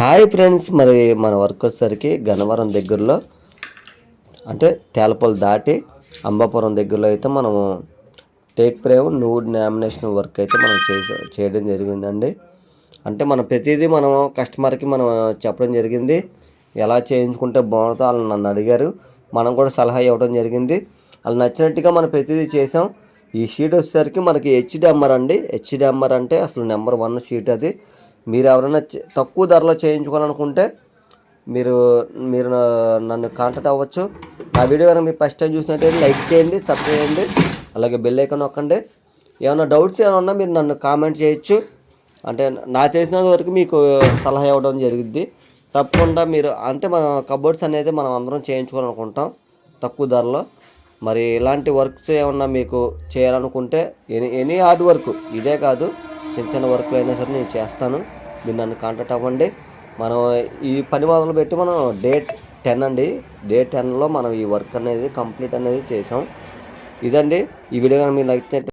Hi friends మరి మన work వచ్చేసరికి గన్నవరం దగ్గరలో అంటే తేలపల్లి దాటి అంబాపురం దగ్గరలో అయితే మనము టేక్ ప్రేమ్ నూడ్ నామినేషన్ వర్క్ అయితే మనం చేసే చేయడం జరిగిందండి. అంటే మనం ప్రతిదీ మనం కస్టమర్కి మనం చెప్పడం జరిగింది. ఎలా చేయించుకుంటే బాగుంటుందో వాళ్ళు నన్ను అడిగారు. మనం కూడా సలహా ఇవ్వడం జరిగింది. వాళ్ళు నచ్చినట్టుగా మనం ప్రతిదీ చేసాం. ఈ షీట్ వచ్చేసరికి మనకి హెచ్డిఎంఆర్ అండి. హెచ్డిఎంఆర్ అంటే అసలు నెంబర్ వన్ షీట్ అది. మీరు ఎవరైనా తక్కువ ధరలో చేయించుకోవాలనుకుంటే మీరు మీరు నన్ను కాంటాక్ట్ అవ్వచ్చు. నా వీడియో కనుక మీరు ఫస్ట్ టైం చూసినట్టయితే లైక్ చేయండి సబ్స్క్రైబ్ చేయండి అలాగే బెల్ ఐకాన్ నొక్కండి. ఏమైనా డౌట్స్ ఏమైనా ఉన్నా మీరు నన్ను కామెంట్ చేయొచ్చు. అంటే నా తెలిసినంత వరకు మీకు సలహా ఇవ్వడం జరిగింది తప్పకుండా మీరు అంటే మన కబోర్డ్స్ అనేది మనం అందరం చేయించుకోవాలనుకుంటాం తక్కువ ధరలో. మరి ఇలాంటి వర్క్స్ ఏమన్నా మీకు చేయాలనుకుంటే ఎనీ ఎనీ హార్డ్ వర్క్ ఇదే కాదు. చిన్న చిన్న వర్క్లు అయినా సరే నేను చేస్తాను. మీరు నన్ను కాంటాక్ట్ అవ్వండి. మనం ఈ పని మొదలు పెట్టి మనం డేట్ టెన్ అండి. డే టెన్లో మనం ఈ వర్క్ అనేది కంప్లీట్ అనేది చేసాం ఇదండి. ఈ వీడియో కానీ మీరు నచ్చినట్టు